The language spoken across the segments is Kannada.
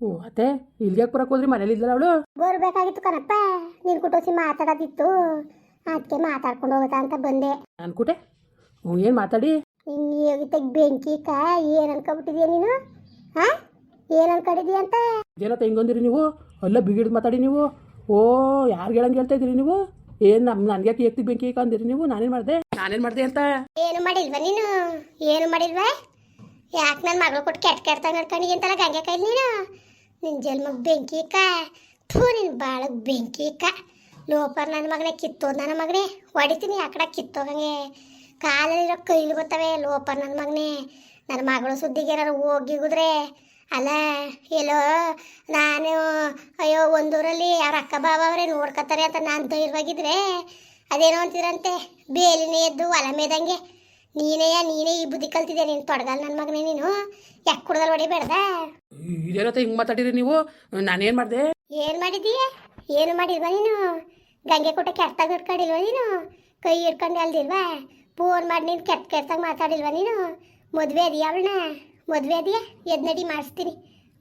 ಓ ಅತ್ತೆ ಇಲ್ಲಿಗೆ ಬರಕ್ಕೆ ಹೋದ್ರಿ ಮನೇಲಿ ಇದ್ದಲ್ಲ ಅವಳು? ಬರ್ಬೇಕಾಗಿತ್ತು ಕಣಪ್ಪ. ನಿನ್ ಕುಟೋಸಿ ಮಾತಾಡೋದಿತ್ತು. ಅದಕ್ಕೆ ಮಾತಾಡ್ಕೊಂಡು ಹೋಗುತ್ತಾ ಅಂತ ಬಂದೆ. ಅನ್ಕುಟೆ ಹ್ಞೂ ಏನು ಮಾತಾಡಿ? ಯೋಗಿತೆಗ್ ಬೆಂಕಿ ಕಾ ಏನು ಅನ್ಕೊಬಿಟ್ಟಿದ್ಯಾ ನೀನು? ಹಾ ಏನು ಅನ್ಕೊಂಡಿದ್ಯಾ ಅಂತ? ಏನತ್ತ ಹಿಂಗೊಂದಿರಿ ನೀವು? ಅಲ್ಲ ಬಿಗಿಡ್ದು ಮಾತಾಡಿ ನೀವು? ಓ ಯಾರು ಹೇಳಂಗೆ ಹೇಳ್ತಾ ಇದ್ದೀರಿ ನೀವು? ಏನು ನಮ್ಮ ನನಗೆ ಕೇಕ್ತಿ ಬೆಂಕಿ ಅಂದಿರಿ ನೀವು? ನಾನೇನು ಮಾಡಿದೆ? ನಾನೇನು ಮಾಡಿದೆ ಅಂತ? ಏನು ಮಾಡಿಲ್ವಾ ನೀನು? ಏನು ಮಾಡಿಲ್ವಾ? ಯಾಕೆ ನನ್ನ ಮಗಳು ಕೊಟ್ಟು ಕೆಟ್ಟ ಕೆಟ್ಟ ನಡ್ಕೊಂಡಿದ್ಯ ಅಂತಲ್ಲ ಗಂಗೆ ಕೈಲಿ ನೀನು? ನಿನ್ನ ಜನ್ಮಕ್ಕೆ ಬೆಂಕಿ ಕಾ ಥೂ ನಿನ್ನ ಬಾಳಗ್ ಬೆಂಕಿ ಕಾ ಲೋಪರ್ ನನ್ನ ಮಗನೇ ಕಿತ್ತೋದ್ ನನ್ನ ಮಗನೇ. ಹೊಡಿತೀನಿ ಆ ಕಡೆ ಕಿತ್ತೋಗಂಗೆ. ಕಾಲಲ್ಲಿರೋ ಕೈಲಿ ಬರ್ತವೆ ಲೋಪರ್ ನನ್ನ ಮಗನೇ. ನನ್ನ ಮಗಳು ಸುದ್ದಿಗೇರಾರು ಹೋಗಿ ಗುದ್ರೆ. ಅಲ್ಲ, ಎಲ್ಲೋ ನಾನು, ಅಯ್ಯೋ, ಒಂದೂರಲ್ಲಿ ಅವ್ರ ಅಕ್ಕ ಬಾಬ ಅವರೇ ನೋಡ್ಕೊತಾರೆ ಅಂತ ನಾನು ಧೈರ್ಯವಾಗಿದ್ರೆ ಅದೇನೋ ಅಂತಿರಂತೆ ಬೇಲಿನೇ ಎದ್ದು ಹೊಲ ಮೇದಂಗೆ ನೀನೇ ನೀನೇ ಈ ಬುದ್ಧಿ ಕಲ್ತಿದ್ದೆ ನೀನು ತೊಡಗಲ್ ನನ್ನ ಮಗನೇ ನೀನು? ಯಾಕೆ ಕುಡ್ದಲ್ ಹೊಡಿಬೇಡ್ದ ಇದೇನತ್ತ ಹಿಂಗೆ ಮಾತಾಡಿರಿ ನೀವು? ನಾನೇನು ಮಾಡಿದೆ? ಏನು ಮಾಡಿದೀಯ? ಏನು ಮಾಡಿಲ್ವಾ ನೀನು? ಗಂಗೆ ಕೊಟ್ಟ ಕೆಟ್ಟಾಗ ಇಟ್ಕೊಂಡಿಲ್ವಾ ನೀನು? ಕೈ ಇಟ್ಕೊಂಡು ಅಲ್ದಿಲ್ವಾ? ಫೋನ್ ಮಾಡಿ ನೀನು ಕೆಟ್ಟ ಕೆಟ್ಟಾಗ ಮಾತಾಡಿಲ್ವಾ ನೀನು? ಮದುವೆ ಅದೀಯ ಅವಳನ್ನ ಮದುವೆ ಅದೀಯ? ಎದ್ ನಡಿ ಮಾಡಿಸ್ತೀನಿ.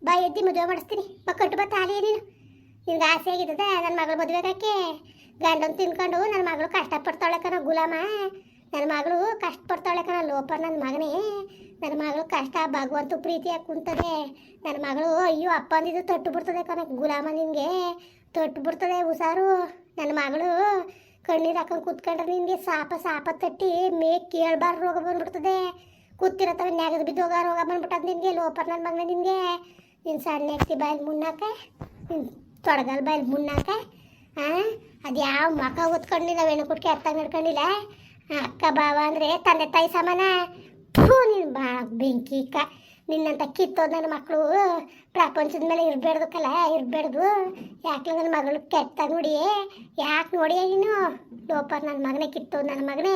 ಬಾ ಎದ್ದಿ ಮದುವೆ ಮಾಡಿಸ್ತೀನಿ. ಬಾ ಕಟ್ಟು ಬಾ ತಾಲಿಯ ನೀನು. ನಿನ್ಗೆ ಆಸೆ ಆಗಿದ್ದದ ನನ್ನ ಮಗಳು ಮದುವೆಗಾಕೆ ಗಂಡನ್ ತಿನ್ಕೊಂಡು ನನ್ನ ಮಗಳು ಕಷ್ಟಪಡ್ತಾಳೆ ಕಣ ಗುಲಾಮ. ನನ್ನ ಮಗಳು ಕಷ್ಟಪಡ್ತಾಳೆ ಕಣ ಲೋಪರ್ ನನ್ನ ಮಗನೇ. ನನ್ನ ಮಗಳು ಕಷ್ಟ, ಭಗವಂತ ಪ್ರೀತಿಯಾಗಿ ಕುಂತದೆ. ನನ್ನ ಮಗಳು, ಅಯ್ಯೋ ಅಪ್ಪಂದಿದ್ದು ತೊಟ್ಟು ಬಿಡ್ತದೆ ಕಣ, ಗುಲಾಮ ನಿನಗೆ ತೊಟ್ಟು ಬಿಡ್ತದೆ ಹುಷಾರು. ನನ್ನ ಮಗಳು ಕಣ್ಣೀರು ಹಾಕೊಂಡು ಕೂತ್ಕೊಂಡ್ರೆ ನಿನಗೆ ಸಾಪ ಸಾಪ ತಟ್ಟಿ ಮೇ ಕೇಳ್ಬಾರ ರೋಗ ಬಂದ್ಬಿಡ್ತದೆ. ಕೂತಿರತ್ತವೆ, ನೆಗದು ಬಿದ್ದೋಗ ರೋಗ ಬಂದ್ಬಿಟ್ಟದ ನಿನಗೆ ಲೋಪರ್ ನನ್ನ ಮಗನೇ ನಿನಗೆ ನಿನ್ನ ಸಣ್ಣ ಎಕ್ತಿ ಬಾಯಲ್ಲಿ ಮುನ್ನಾಕ ನಿನ್ನ ತೊಡಗಲ್ ಬಾಯಲ್ಲಿ ಮುನ್ನಾಕ ಹಾಂ ಅದು ಯಾವ ಮಕ ಹೊತ್ಕೊಂಡು ನಾವು ಹೆಣ್ಣು ಅರ್ಥ ನಡ್ಕೊಂಡಿಲ್ಲ. ಅಕ್ಕ ಬಾವ ಅಂದರೆ ತಂದೆ ತಾಯಿ ಸಮಾನ. ಥೂ, ನೀನು ಬಾ ಬೆಂಕಿ ಕ ನಿನ್ನಂತ ಕಿತ್ತೋದು ನನ್ನ ಮಕ್ಕಳು ಪ್ರಪಂಚದ ಮೇಲೆ ಇರಬೇಡ್ದು ಕಲ, ಇರಬೇಡ್ದು. ಯಾಕೆ ನನ್ನ ಮಗಳು ಕೆಟ್ಟ ನೋಡಿ, ಯಾಕೆ ನೋಡಿ ನೀನು? ಲೋಪರ್ ನನ್ನ ಮಗನೇ, ಕಿತ್ತೋದು ನನ್ನ ಮಗನೇ.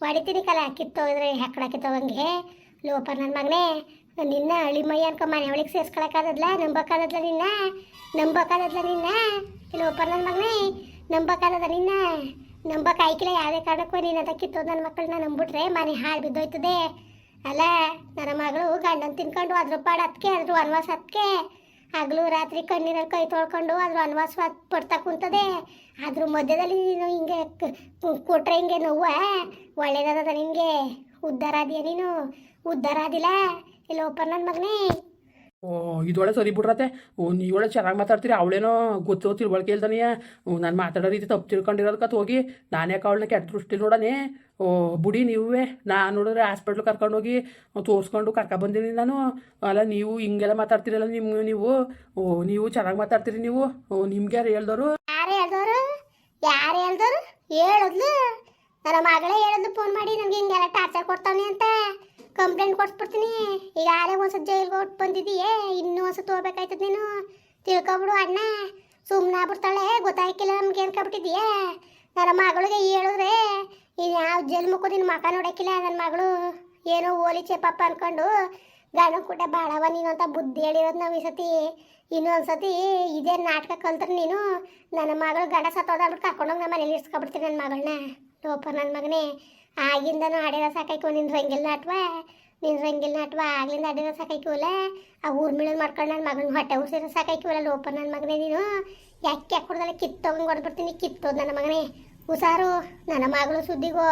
ಹೊಡಿತೀನಿ ಕಲ ಕಿತ್ತೋಗಿದ್ರೆ ಹೆಕ್ಕಡ ಕಿತ್ತೋಗಂಗೆ ಲೋಪರ್ ನನ್ನ ಮಗನೇ, ನಿನ್ನ ಅಳಿ ಮೈ ಅನ್ಕೊ, ಮನೆ ಒಳಗೆ ಸೇರ್ಸ್ಕೊಳಕ್ಕಾಗದ್ಲ ನಂಬಕ್ಕಾಗದ್ಲ ನಿನ್ನ ನಂಬಕ್ಕಾಗದ್ಲ ನಿನ್ನ. ಲೋಪರ್ ನನ್ನ ಮಗನೇ ನಂಬಕ್ಕಾಗದ ನಿನ್ನ. ನಂಬಕ್ ಆಯ್ಕಿಲ್ಲ ಯಾವುದೇ ಕಾರಣಕ್ಕೂ ನೀನು ಅದಕ್ಕಿತ್ತು ನನ್ನ ಮಕ್ಕಳನ್ನ ನಂಬಿಟ್ರೆ ಮನೆ ಹಾಳು ಬಿದ್ದೋಯ್ತದೆ. ಅಲ್ಲ, ನನ್ನ ಮಗಳು ಗಂಡನ ತಿನ್ಕೊಂಡು ಅದ್ರ ಪಾಡು ಅದಕ್ಕೆ ಅದ್ರ ವನವಾಸ ಅದಕ್ಕೆ ಹಗಲು ರಾತ್ರಿ ಕಣ್ಣೀರಲ್ಲಿ ಕೈ ತೊಳ್ಕೊಂಡು ಅದ್ರ ವನವಾಸ ಪಡ್ತಾ ಕುಂತದೆ. ಅದ್ರ ಮಧ್ಯದಲ್ಲಿ ನೀನು ಹಿಂಗೆ ಕೊಟ್ರೆ ಹಿಂಗೆ ನೋವ ಒಳ್ಳೇದದ ನಿನಗೆ. ಉದ್ಧಾರ ಆದಿಯ ನೀನು? ಉದ್ಧಾರ ಆದಿಲ್ಲ? ಇಲ್ಲ ಓಪನ್ ನನ್ನ ಮಗನೇ. ಓ ಇದೊಳೆ ಸರಿ ಬಿಡ್ರತೆ ಓ ನೀವೊಳೆ ಚೆನ್ನಾಗಿ ಮಾತಾಡ್ತೀರಿ, ಅವಳೇನೋ ಗೊತ್ತೋ ತಿಳುವಳಿಕೆ ಇಲ್ದಾನೆ ನಾನು ಮಾತಾಡೋ ರೀತಿ ತಪ್ಪು ತಿಳ್ಕೊಂಡಿರೋದಕ್ಕೆ ಹೋಗಿ, ನಾನೇ ಅವಳನ್ನ ಕೆಟ್ಟ ದೃಷ್ಟಿ ನೋಡನೆ? ಓ, ಬುಡಿ ನೀವೇ. ನಾನು ನೋಡಿದ್ರೆ ಹಾಸ್ಪಿಟ್ಲ್ ಕರ್ಕೊಂಡೋಗಿ ತೋರಿಸ್ಕೊಂಡು ಕರ್ಕೊ ಬಂದೀನಿ ನಾನು. ಅಲ್ಲ, ನೀವು ಹಿಂಗೆಲ್ಲ ಮಾತಾಡ್ತೀರಲ್ಲ ನಿಮ್ಮ ನೀವು? ಓ, ನೀವು ಚೆನ್ನಾಗಿ ಮಾತಾಡ್ತೀರಿ ನೀವು? ನಿಮ್ಗೆ ಯಾರು ಹೇಳ್ದವರು ಯಾರು ಯಾರು ನನ್ನ ಮಗಳೇ ಹೇಳಿದ್ಲು ಫೋನ್ ಮಾಡಿ ನನಗೆ ಹಿಂಗೆಲ್ಲ ಟಾರ್ಚರ್ ಕೊಡ್ತಾವನೆ ಅಂತ ಕಂಪ್ಲೇಂಟ್ ಕೊಡ್ಸ್ಬಿಡ್ತೀನಿ ಈಗ ಆರೇ ಒಂದ್ಸತಿ ಜೈಲ್ಗೆ ಹೊಟ್ಟು ಬಂದಿದೀಯೇ ಇನ್ನೂ ಒಂದ್ಸತಿ ಹೋಗ್ಬೇಕಾಯ್ತದ ನೀನು? ತಿಳ್ಕೊಬಿಡು ಅಣ್ಣ. ಸುಮ್ಮನೆ ಆಗ್ಬಿಡ್ತಾಳೆ ಗೊತ್ತಾಯ್ಕಿಲ್ಲ ನಮ್ಗೆ ಅನ್ಕೊಬಿಟ್ಟಿದೀಯ ನನ್ನ ಮಗಳಿಗೆ ಹೇಳಿದ್ರೆ ಯಾವ ಮುಖ ನಿನ್ನ ಮಕ ನೋಡಕ್ಕಿಲ್ಲ ನನ್ನ ಮಗಳು. ಏನೋ ಓಲಿ ಚೆಪ್ಪಪ್ಪ ಅನ್ಕೊಂಡು ಗಂಡು ಕೂಡ ಬಾಳವ ನೀನು ಅಂತ ಬುದ್ಧಿ ಹೇಳಿರೋದು ನಾವು ಈ ಸತಿ. ಇನ್ನೊಂದು ಸತಿ ಇದೇ ನಾಟಕ ಕಲ್ತ್ರೆ ನೀನು ನನ್ನ ಮಗಳು ಗಂಡ ಸತ್ತೋದಾಗ್ಬಿಟ್ಟು ಕರ್ಕೊಂಡೋಗಿ ನಮ್ಮ ಮನೇಲಿ ಇರ್ಸ್ಕೊಬಿಡ್ತೀನಿ ನನ್ನ ಮಗಳನ್ನ ಲೋಪ ನನ್ನ ಮಗನೇ, ಆಗಿಂದನೂ ಆಡಿರೋ ಸಾಕೈಕು ನಿನ್ನ ರಂಗಿಲ್ ನಾಟ್ವ ನಿನ್ನ ರಂಗಿಲ್ ನಾಟ್ವ ಆಗ್ಲಿಂದ ಆಡಿರೋ ಸಾಕಾಯ್ಕಿವಲ್ಲ ಆ ಊರ್ ಊರ್ಮಿಳಲ್ಲಿ ಮಾಡ್ಕೊಂಡು ನನ್ನ ಮಗನ ಹೊಟ್ಟೆ ಉಸಿರ ಸಾಕಾಯ್ಕಿವಲ್ಲ ಲೋಪ ನನ್ನ ಮಗನೇ ನೀನು. ಯಾಕೆ ಯಾಕೆ ಕೊಡ್ದಲ್ಲ ಕಿತ್ತೋಗಂಗೆ ಹೊಡೆದ್ಬಿಡ್ತೀನಿ, ಕಿತ್ತೋದು ನನ್ನ ಮಗನೇ. ಹುಷಾರು, ನನ್ನ ಮಗಳು ಸುದ್ದಿಗೋ.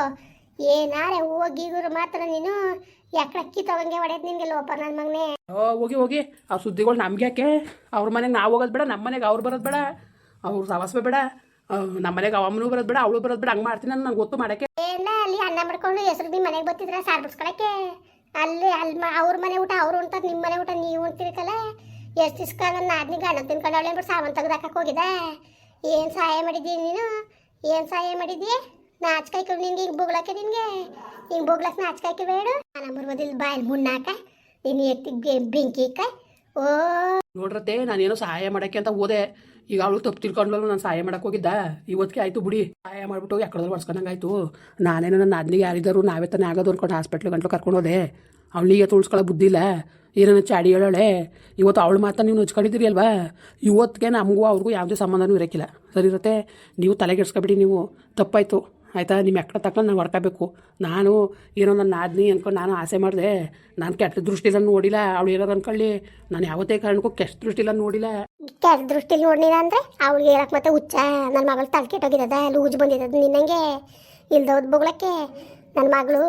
ಏನಾರೆ ಹೋಗಿಗುರು ಮಾತ್ರ ನೀನು ಯಾಕೆ ತಗೊಂಗೆ ಹೊಡೆಯೋದು ನಿನ್ಗೆ ಲೋಪ ನನ್ನ ಮಗನೇ? ಹೋಗಿ ಹೋಗಿ. ಆ ಸುದ್ದಿಗಳು ನಮ್ಗೆ ಯಾಕೆ ಅವ್ರ ಮನೆಗೆ ನಾವು ಹೋಗೋದು ಬೇಡ ನಮ್ಮ ಮನೆಗೆ ಅವ್ರು ಬರೋದು ಬೇಡ, ಅವ್ರು ಸವಾಸವೇ ಬೇಡ. ನಮ್ಮ ಮನೆಗೆ ಅವಮ್ಮನೂ ಬರೋದು ಬೇಡ, ಅವಳು ಬರೋದು ಬೇಡ, ಹಂಗೆ ಮಾಡ್ತೀನಿ ನಂಗೆ ಗೊತ್ತು ಮಾಡೋಕ್ಕೆ. ಎಲ್ಲ ಅಲ್ಲಿ ಅನ್ನ ಮಾಡ್ಕೊಂಡು ಹೆಸರು ನಿಮ್ಮ ಮನೆಗೆ ಬರ್ತಿದ್ರ ಸಾರು ಬಿಡ್ಸ್ಕೊಳಕ್ಕೆ? ಅಲ್ಲಿ ಅಲ್ಲಿ ಅವ್ರ ಮನೆ ಊಟ ಅವ್ರು ಉಣ್ತಾರೆ ನಿಮ್ಮ ಮನೆ ಊಟ ನೀವು ಉಣ್ತಿರ್ಕಲ್ಲ ಎಷ್ಟು ದಿವ್ಸ ನನ್ನ ನಾದ್ನಿ ಗಂಡ ತಿನ್ಕೊಂಡವಳೆ ಬಿಟ್ಟು ಸಾವನ್ ತೆಗ್ದು ಹಾಕಕ್ಕೆ ಹೋಗಿದ್ದ. ಏನು ಸಹಾಯ ಮಾಡಿದ್ದೀನಿ ನೀನು? ಏನು ಸಹಾಯ ಮಾಡಿದ್ದೀಯ ನಾಚ್ಕಾಯ್ಕೆ ನಿನ್ಗೆ, ಹಿಂಗೆ ಬೋಗ್ಲಕ್ಕೆ ನಿನಗೆ? ಹಿಂಗೆ ಬೋಗ್ಲಕ್ಕೆ ನಾಚ್ಕಾಯ್ಕೆ ಬೇಡ. ನಾನು ಬರುವುದಿಲ್ಲ ಬಾಯಲ್ಲಿ ಮುನ್ನಾಕ ನೀನು ಎತ್ತಿ ಬೆಂಕಿ ಓ ನೋಡ್ರತ್ತೆ, ನಾನೇನೋ ಸಹಾಯ ಮಾಡಕ್ಕೆ ಅಂತ ಹೋದೆ. ಈಗ ಅವಳು ತಪ್ಪು ತಿಳ್ಕೊಂಡ್ಲೂ ನಾನು ಸಹಾಯ ಮಾಡಕ್ಕೆ ಹೋಗಿದ್ದ. ಇವತ್ತಿಗೆ ಆಯಿತು ಬಿಡಿ. ಸಹಾಯ ಮಾಡಿಬಿಟ್ಟು ಎಕ್ಕಡದಲ್ಲಿ ಮಾಡ್ಸ್ಕೊಂಡಂಗೆ ಆಯಿತು. ನಾನೇನೋ ನನ್ನ ನಾದ್ನಿಗೆ ಯಾರಿದ್ದಾರು ನಾವೇ ತಾನೇ ಆಗೋದು ಅನ್ಕೊಂಡು ಹಾಸ್ಪಿಟ್ಲ್ ಗಂಟ್ಲು ಕರ್ಕೊಂಡು ಹೋದೆ. ಅವಳಿಗೆ ತುಳ್ಸ್ಕೊಳ್ಳೋ ಬುದ್ಧಿ ಇಲ್ಲ. ಏನನ್ನ ಚಾಡಿ ಹೇಳೋಳೆ. ಇವತ್ತು ಅವಳು ಮಾತ್ರ ನೀವು ನುಚ್ಕೊಂಡಿದ್ದೀರಿ ಅಲ್ವಾ? ಇವತ್ತಿಗೆ ನಮಗೂ ಅವ್ರಿಗೂ ಯಾವುದೇ ಸಂಬಂಧನೂ ಇರೋಕ್ಕಿಲ್ಲ. ಸರಿ ಇರುತ್ತೆ? ನೀವು ತಲೆಗೆಡ್ಸ್ಕೊಬಿಡಿ ನೀವು. ತಪ್ಪಾಯಿತು. ಆಯಿತಾ? ನಿಮ್ಮ ಎಕ್ಕಡ ತಕ್ಕ ನಾನು ಹೊಡ್ಕೋಬೇಕು ನಾನು ಏನೋ ನನ್ನ ಆದ್ನಿ ಅಂದ್ಕೊಂಡು ನಾನು ಆಸೆ ಮಾಡಿದೆ. ನಾನು ಕೆಟ್ಟ ದೃಷ್ಟಿಲ್ಲ ನೋಡಿಲ್ಲ. ಅವಳು ಏನಾರು ಅನ್ಕೊಳ್ಳಿ. ನಾನು ಯಾವತ್ತೇ ಕಾರಣಕ್ಕೂ ಕೆಟ್ಟ ದೃಷ್ಟಿಲ್ಲ ನೋಡಿಲ್ಲ. ಕೆಟ್ಟ ದೃಷ್ಟಿಲಿ ನೋಡಿಲ್ಲ ಅಂದರೆ ಅವಳಿಗೆ ಹೇಳಕ್ಕೆ ಮತ್ತೆ ಹುಚ್ಚ. ನನ್ನ ಮಗಳು ತಲೆ ಕೆಟ್ಟೋಗಿರೋದ ಲೂಜ್ ಬಂದಿರೋದು ನಿನ್ನಂಗೆ. ಇಲ್ದೋದ್ ಬೊಗಳಕ್ಕೆ ನನ್ನ ಮಗಳು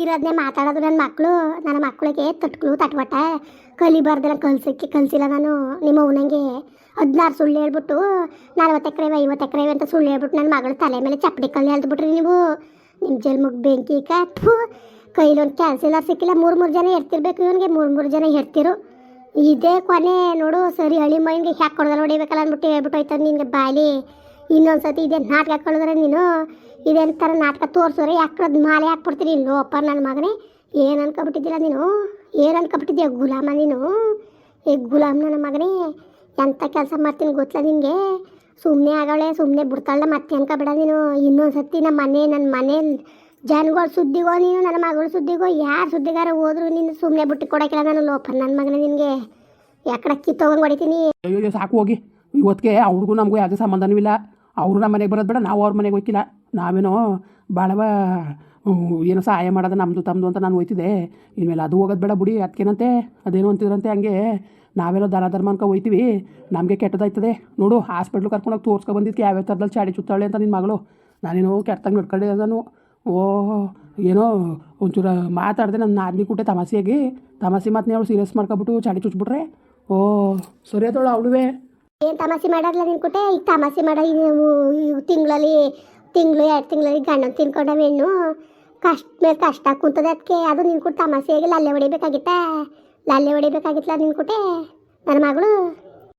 ಇರೋದನ್ನೇ ಮಾತಾಡೋದು ನನ್ನ ಮಕ್ಕಳು ನನ್ನ ಮಕ್ಕಳಿಗೆ ತಟ್ಕಳು ತಟ್ವಟ ಕಲಿಬಾರ್ದಲ್ಲ, ಕಲ್ಸಕ್ಕೆ ಕಲ್ಸಿಲ್ಲ ನಾನು. ನಿಮ್ಮ ಅವನಂಗೆ ಹದಿನಾರು ಸುಳ್ಳು ಹೇಳ್ಬಿಟ್ಟು, ನಲ್ವತ್ತು ಎಕರೆ ಐವತ್ತು ಎಕರೆ ಅಂತ ಸುಳ್ಳು ಹೇಳ್ಬಿಟ್ಟು ನನ್ನ ಮಗಳು ತಲೆ ಮೇಲೆ ಚಪ್ಪಡಿ ಕಲ್ಲು ಹೇಳ್ದ್ಬಿಟ್ರಿ ನೀವು. ನಿಮ್ಮ ಜನ್ಮಕ್ಕೆ ಬೆಂಕಿ ಕಪ್ಪು ಕೈಲೊಂದು ಕ್ಯಾನ್ಸಿಲರ್ ಸಿಕ್ಕಿಲ್ಲ, ಮೂರು ಮೂರು ಜನ ಎಡ್ತಿರ್ಬೇಕು ಇವನಿಗೆ, ಮೂರು ಮೂರು ಜನ ಎಡ್ತಿರು ಇದೇ ಕೊನೆ ನೋಡು, ಸರಿ ಹಳಿ ಮೈನ್ಗೆ ಹ್ಯಾಕ್ ಕೊಡ್ದಲ್ಲ, ಹೊಡಿಬೇಕಲ್ಲ ಅಂದ್ಬಿಟ್ಟು ಹೇಳ್ಬಿಟ್ಟು ಹೋಯ್ತಾನೆ ನಿನಗೆ ಬಾಲಿ ಇನ್ನೊಂದ್ಸತಿ ಇದೇ ನಾಟಕ ಹಾಕೊಳ್ಳೋದ್ರೆ ನೀನು ಇದೇನು ಥರ ನಾಟಕ ತೋರಿಸಿದ್ರೆ ಯಾಕದ್ ಮಾಲೆ ಹಾಕ್ಬಿಡ್ತೀನಿ ಲೋಪ ನನ್ನ ಮಗನೇ, ಏನು ಅನ್ಕೊಬಿಟ್ಟಿದ್ದಿಲ್ಲ ನೀನು? ಏನು ಅನ್ಕೊಬಿಟ್ಟಿದ್ಯಾ ಗುಲಾಮ ನೀನು? ಏ ಗುಲಾಮ್ ನನ್ನ ಮಗನೇ ಎಂಥ ಕೆಲಸ ಮಾಡ್ತೀನಿ ಗೊತ್ತಲ್ಲ ನಿನಗೆ? ಸುಮ್ಮನೆ ಆಗವಳೆ ಸುಮ್ಮನೆ ಬಿಡ್ತಾಳೆ ಮತ್ತೆ ಅನ್ಕೊಬೇಡ ನೀನು. ಇನ್ನೊಂದ್ಸತಿ ನಮ್ಮ ಮನೆ ನನ್ನ ಮನೆ ಜನಗಳ ಸುದ್ದಿಗೋ ನೀನು, ನನ್ನ ಮಗಳ ಸುದ್ದಿಗೋ, ಯಾರು ಸುದ್ದಿಗಾರ ಹೋದ್ರು ನೀನು ಸುಮ್ಮನೆ ಬಿಟ್ಟು ಕೊಡೋಕ್ಕಿಲ್ಲ ನಾನು ಲೋಪ ನನ್ನ ಮಗನೇ ನಿನಗೆ. ಯಾಕಡೆ ಕಿತ್ತೋಗಂಗೆ ಹೊಡಿತೀನಿ? ಅಯ್ಯೋ ಸಾಕು ಹೋಗಿ. ಇವತ್ತಿಗೆ ಅವ್ರಿಗೂ ನಮಗೂ ಯಾವುದೇ ಸಂಬಂಧನೂ ಇಲ್ಲ. ಅವರು ನಮ್ಮ ಮನೆಗೆ ಬರೋದು ಬೇಡ, ನಾವು ಅವ್ರ ಮನೆಗೆ ಹೋಗ್ತಿಲ್ಲ ನಾವೇನೋ ಭಾಳವ ಏನೋ ಸಹಾಯ ಮಾಡೋದು ನಮ್ಮದು ತಮ್ಮದು ಅಂತ ನಾನು ಹೋಯ್ತಿದ್ದೆ. ಇನ್ಮೇಲೆ ಅದು ಹೋಗೋದು ಬೇಡ ಬಿಡಿ ಅದಕ್ಕೇನಂತೆ ಅದೇನು ಅಂತಿದ್ರಂತೆ ಹಂಗೆ. ನಾವೆಲ್ಲ ದನ ಧರ್ಮ ಅನ್ಕೊ ಹೋಯ್ತೀವಿ. ನಮಗೆ ಕೆಟ್ಟದಾಯ್ತದೆ. ನೋಡು, ಹಾಸ್ಪಿಟ್ಲ್ ಕರ್ಕೊಂಡೋಗಿ ತೋರ್ಸ್ಕೊ ಬಂದಿದ್ದಕ್ಕೆ ಯಾವ್ಯಾವ ಥರದಲ್ಲಿ ಚಾಡಿ ಚುತ್ತಾಳೆ ಅಂತ ನಿನ್ನ ಮಗಳು. ನಾನೇನೋ ಕೆಟ್ಟಂಗೆ ನೋಡ್ಕೊಂಡೆ ನಾನು ಓ ಏನೋ ಒಂಚೂರು ಮಾತಾಡಿದೆ ನನ್ನ ನಾದಿನಿ ಕೂಟೆ ತಮಾಸೆಯಾಗಿ ತಮಾಸೆ ಮಾತನ್ನ ಅವಳು ಸೀರಿಯಸ್ ಮಾಡ್ಕೊಬಿಟ್ಟು ಚಾಡಿ ಚುಚ್ಬಿಟ್ರೆ. ಓ ಸರಿ ಆದವಳು ಅವಳುವೆ. ಏನು ತಮಾಷೆ ಮಾಡಲ್ಲ ನಿನ್ನ ಕುಟೆ? ಈಗ ತಮಾಷೆ ಮಾಡೋ ತಿಂಗಳಲ್ಲಿ, ತಿಂಗಳು, ಎರಡು ತಿಂಗಳಲ್ಲಿ ಗಂಡನ ತಿನ್ಕೊಂಡವ ಹೆಣ್ಣು. ಕಷ್ಟ ಮೇಲೆ ಕಷ್ಟ ಕುಂತದ ಅದಕ್ಕೆ ಅದು ನಿನ್ ಕುಟ್ ತಮಾಷೆಯಾಗಿ ಲಲ್ಲೆ ಹೊಡಿಬೇಕಾಗಿತ್ತ ಲಲ್ಲೆ ಹೊಡಿಬೇಕಾಗಿತ್ತಲ್ಲ ನಿನ್ ಕುಟೆ? ನನ್ನ ಮಗಳು?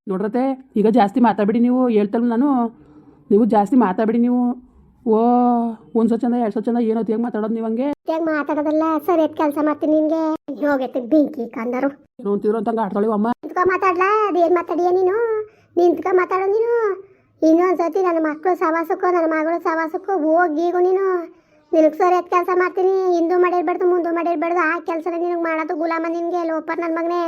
ನೋಡ್ರತೆ ಈಗ ಜಾಸ್ತಿ ಮಾತಾಡ್ಬಿಡಿ ನೀವು. ಹೇಳ್ತಲ್ಲ ನಾನು. ನೀವು ಜಾಸ್ತಿ ಮಾತಾಡ್ಬಿಡಿ ನೀವು. ಓ ಒಂದು ಚಂದ ಎರಡು ಸೊ ಚಂದ ಏನೋ ಹೇಗೆ ಮಾತಾಡೋದು ನೀವು ಹಂಗೆ. ಹೇಗೆ ಮಾತಾಡೋದಲ್ಲ ಸರಿ ಕೆಲಸ ಮಾಡ್ತೀನಿ ನಿನಗೆ. ಹೋಗೈತೆ ಬೆಂಕಿ ಕಂದರು. ಏನೋ ಅಂತಿರೋ ಅಂತಂಗೆ ಆಡ್ತಾಳೆ ಅಮ್ಮ. ನಿಂತ್ಕೊ ಮಾತಾಡ್ಲಾ? ಅದೇನು ಮಾತಾಡಿಯ ನೀನು? ನಿಂತ್ಕೊ ಮಾತಾಡೋ ನೀನು? ಇನ್ನೊಂದ್ಸತಿ ನನ್ನ ಮಕ್ಕಳು ಸವಾಸಕ್ಕೋ ನನ್ನ ಮಗಳು ಸವಾಸಕ್ಕೋ ಹೋಗೀಗು ನೀನು. ನಿನಗೆ ಎತ್ ಕೆಲಸ ಮಾಡ್ತೀನಿ, ಹಿಂದೂ ಮಾಡಿರ್ಬಾರ್ದು, ಮುಂದೂ ಮಾಡಿರ್ಬಾರ್ದು, ಆ ಕೆಲಸ ನಿನಗೆ ಮಾಡೋದು ಗುಲಾಮ ನಿನಗೆ, ಲೋಪರ್ ನನ್ನ ಮಗನೇ.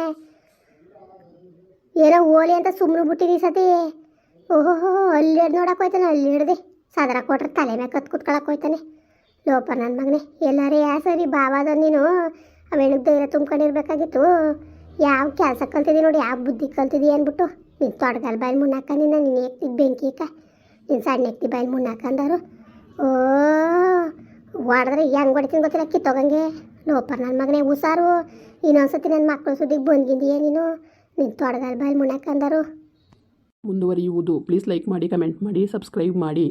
ಏನೋ ಓಲಿ ಅಂತ ಸುಮ್ಮನೆ ಬಿಟ್ಟಿನಿ ಸತಿ. ಓಹೋ ಅಲ್ಲಿ ಹಿಡ್ದು ನೋಡಕ್ಕೆ ಹೋಯ್ತಾನೆ ಅಲ್ಲಿ ಹಿಡ್ದು ಸದರ ಕೊಟ್ರೆ ತಲೆ ಮೇಲೆ ಕತ್ ಕುತ್ಕೊಳಕ್ಕೆ ಹೋಯ್ತಾನೆ. ಲೋಪರ್ ನನ್ನ ಮಗನೇ, ಎಲ್ಲರೇ ಯಾ ಸರಿ ಬಾಬಾದ ನೀನು? ಅವೇಳಿಗೆ ಧೈರ್ಯ ತುಂಬ್ಕೊಂಡಿರ್ಬೇಕಾಗಿತ್ತು. ಯಾವ ಕೆಲಸ ಕಲ್ತಿದ್ದಿ ನೋಡಿ, ಯಾವ ಬುದ್ಧಿ ಕಲ್ತಿದ್ದಿ ಅಂದ್ಬಿಟ್ಟು ನೀನು ತೊಡಗಲ್ ಬಾಯಿ ಮುನ್ನಾಕ ನಿನ್ನ, ನೀನು ಎಕ್ತಿ ಬೆಂಕಿ ಇಕ್ಕ ನೀನು ಸಣ್ಣ ಎಕ್ತಿ ಬಾಯಿ ಮುನ್ನಾಕಂದರು ಓ ಹೊಡೆದ್ರೆ ಹೆಂಗೆ ಹೊಡಿತೀನಿ ಗೊತ್ತಿಲ್ಲ, ಕಿತ್ತೋಗಂಗೆ. ಲೋಪರ್ ನನ್ನ ಮಗನೇ ಹುಷಾರು. ಇನ್ನೊಂದ್ಸತಿ ನನ್ನ ಮಕ್ಕಳು ಸುದ್ದಿಗೆ ಬಂದ್ಗಿದ್ದೀಯ ನೀನು? ನಿನ್ನ ತೊಡಗಲ್ ಬಾಯಿ ಮುನ್ನಾಕಂದರು ಮುಂದುವರಿಯುವುದು. ಪ್ಲೀಸ್ ಲೈಕ್ ಮಾಡಿ ಕಮೆಂಟ್ ಮಾಡಿ ಸಬ್ಸ್ಕ್ರೈಬ್ ಮಾಡಿ.